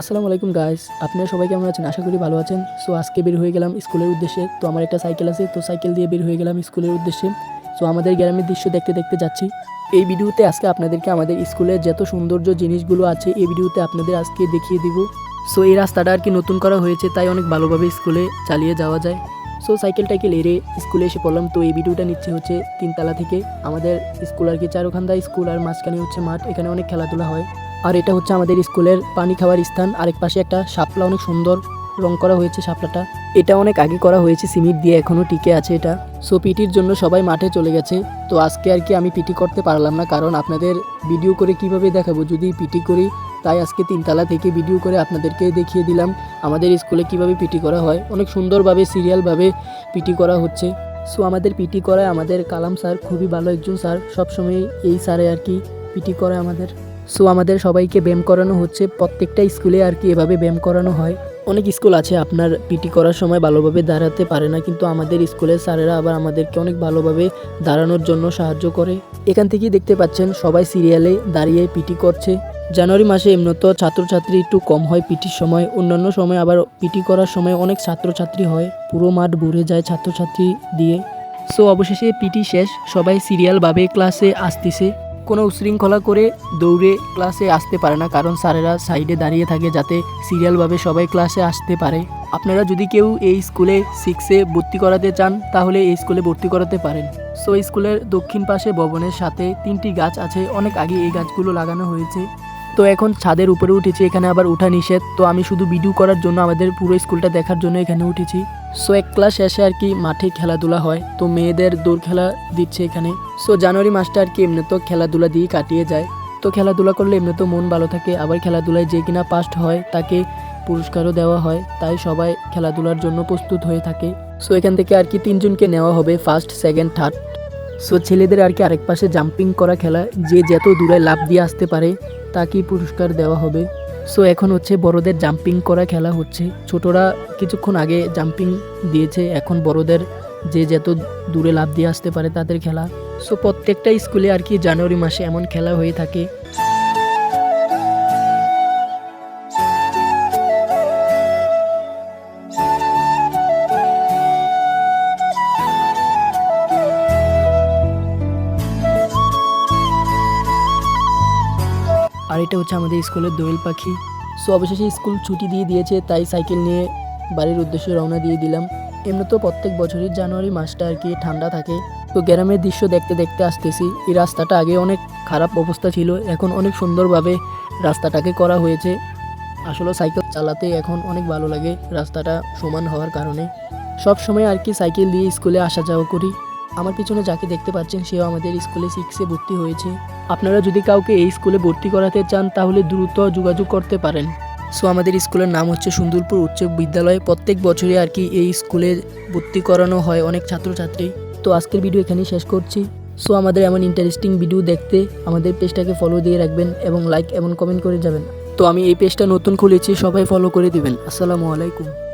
আসসালামু আলাইকুম গাইস আপনারা সবাই কেমন আছেন? আশা করি ভালো আছেন। সো আজকে বের হয়ে গেলাম স্কুলের উদ্দেশ্যে। তো আমার একটা সাইকেল আছে, তো সাইকেল দিয়ে বের হয়ে গেলাম স্কুলের উদ্দেশ্যে। সো আমাদের গ্রামের দৃশ্য দেখতে দেখতে যাচ্ছি। এই ভিডিওতে আজকে আপনাদেরকে আমাদের স্কুলের যত সৌন্দর্য জিনিসগুলো আছে, এই ভিডিওতে আপনাদের আজকে দেখিয়ে দিব। সো এই রাস্তাটা আর কি নতুন করা হয়েছে, তাই অনেক ভালোভাবে স্কুলে চালিয়ে যাওয়া যায়। সো সাইকেল টাইকেল এরে স্কুলে এসে পড়লাম। তো এই ভিডিওটা নিচ্ছে হচ্ছে তিনতলা থেকে। আমাদের স্কুল আর কি চারোখান্দা স্কুল, আর মাঝখানে হচ্ছে মাঠ। এখানে অনেক খেলাধুলা হয়। আর এটা হচ্ছে আমাদের স্কুলের পানি খাওয়ার স্থান। আরেক পাশে একটা শাপলা অনেক সুন্দর রং করা হয়েছে শাপলাটা। এটা অনেক আগে করা হয়েছে সিমেন্ট দিয়ে এখনও টিকে আছে এটা। সো পিটির জন্য সবাই মাঠে চলে গেছে। তো আজকে আর কি আমি পিটি করতে পারলাম না, কারণ আপনাদের ভিডিও করে কীভাবে দেখাবো? যদি পিটি করি, তাই আজকে তিনতলা থেকে ভিডিও করে আপনাদেরকে দেখিয়ে দিলাম আমাদের স্কুলে কীভাবে পিটি করা হয়। অনেক সুন্দরভাবে, সিরিয়ালভাবে পিটি করা হচ্ছে। সো আমাদের পিটি করায় আমাদের কালাম স্যার খুবই ভালো একজন স্যার। সবসময় এই স্যারে আর কি পিটি করে আমাদের। সো আমাদের সবাইকে ব্যায়াম করানো হচ্ছে। প্রত্যেকটা স্কুলে আর কি এভাবে ব্যায়াম করানো হয়। অনেক স্কুল আছে, আপনার পিটি করার সময় ভালোভাবে দাঁড়াতে পারে না, কিন্তু আমাদের স্কুলের স্যারেরা আবার আমাদেরকে অনেক ভালোভাবে দাঁড়ানোর জন্য সাহায্য করে। এখান থেকেই দেখতে পাচ্ছেন, সবাই সিরিয়ালে দাঁড়িয়ে পিটি করছে। জানুয়ারি মাসে এমনত ছাত্রছাত্রী একটু কম হয় পিটির সময়, অন্যান্য সময় আবার পিটি করার সময় অনেক ছাত্রছাত্রী হয়। পুরো মাঠ ভরে যায় ছাত্রছাত্রী দিয়ে। সো অবশেষে পিটি শেষ, সবাই সিরিয়ালভাবে ক্লাসে আসতেছে। কোনো উশৃঙ্খলা করে দৌড়ে ক্লাসে আসতে পারে না, কারণ স্যারেরা সাইডে দাঁড়িয়ে থাকে যাতে সিরিয়ালভাবে সবাই ক্লাসে আসতে পারে। আপনারা যদি কেউ এই স্কুলে সিক্সে ভর্তি করাতে চান, তাহলে এই স্কুলে ভর্তি করাতে পারেন। সো স্কুলের দক্ষিণ পাশে ভবনের সাথে তিনটি গাছ আছে, অনেক আগে এই গাছগুলো লাগানো হয়েছে। তো এখন ছাদের উপরে উঠেছি, এখানে আবার উঠা নিষেধ। তো আমি শুধু ভিডিও করার জন্য আমাদের পুরো স্কুলটা দেখার জন্য এখানে উঠেছি। সো এক ক্লাস শেষে আর কি মাঠে খেলাধুলা হয়। তো মেয়েদের দৌড় খেলা দিচ্ছে এখানে। সো জানুয়ারি মাসটা আর কি এমনি তো খেলাধুলা দিয়ে কাটিয়ে যায়। তো খেলাধুলা করলে এমনি তো মন ভালো থাকে। আবার খেলাধুলায় যে কিনা পাস্ট হয়, তাকে পুরস্কারও দেওয়া হয়। তাই সবাই খেলাধুলার জন্য প্রস্তুত হয়ে থাকে। সো এখান থেকে আর কি তিনজনকে নেওয়া হবে ফার্স্ট সেকেন্ড থার্ড সো ছেলেদের আর কি আরেক পাশে জাম্পিং করা খেলা, যে যত দূরে লাভ দিয়ে আসতে পারে, তাকেই পুরস্কার দেওয়া হবে। সো এখন হচ্ছে বড়দের জাম্পিং করা খেলা হচ্ছে। ছোটরা কিছুক্ষণ আগে জাম্পিং দিয়েছে, এখন বড়দের যে যত দূরে লাভ দিয়ে আসতে পারে তাদের খেলা। সো প্রত্যেকটা স্কুলে আর কি জানুয়ারি মাসে এমন খেলা হয়ে থাকে। আর এটা হচ্ছে আমাদের স্কুলের দোয়েল পাখি। সো অবশেষে স্কুল ছুটি দিয়ে দিয়েছে, তাই সাইকেল নিয়ে বাড়ির উদ্দেশ্যে রওনা দিয়ে দিলাম। এমনি তো প্রত্যেক বছরই জানুয়ারি মাসটা আর কি ঠান্ডা থাকে। তো গ্রামের দৃশ্য দেখতে দেখতে আসতেছি। এই রাস্তাটা আগে অনেক খারাপ অবস্থা ছিল, এখন অনেক সুন্দরভাবে রাস্তাটাকে করা হয়েছে। আসলে সাইকেল চালাতে এখন অনেক ভালো লাগে রাস্তাটা সমান হওয়ার কারণে। সব সময় আর কি সাইকেল দিয়ে স্কুলে আসা যাওয়া করি। আমার পিছনে যাকে দেখতে পাচ্ছেন, সেও আমাদের স্কুলে সিক্সে ভর্তি হয়েছে। আপনারা যদি কাউকে এই স্কুলে ভর্তি করাতে চান, তাহলে দ্রুত যোগাযোগ করতে পারেন। সো আমাদের স্কুলের নাম হচ্ছে সুন্দরপুর উচ্চ বিদ্যালয়। প্রত্যেক বছরই আর কি এই স্কুলে ভর্তি করানো হয় অনেক ছাত্রছাত্রী। তো, আজকের ভিডিও এখানেই শেষ করছি। সো আমাদের এমন ইন্টারেস্টিং ভিডিও দেখতে আমাদের পেজটাকে ফলো দিয়ে রাখবেন এবং লাইক এবং কমেন্ট করে যাবেন। তো, আমি এই পেজটা নতুন খুলেছি, সবাই ফলো করে দিবেন। আসসালামু আলাইকুম।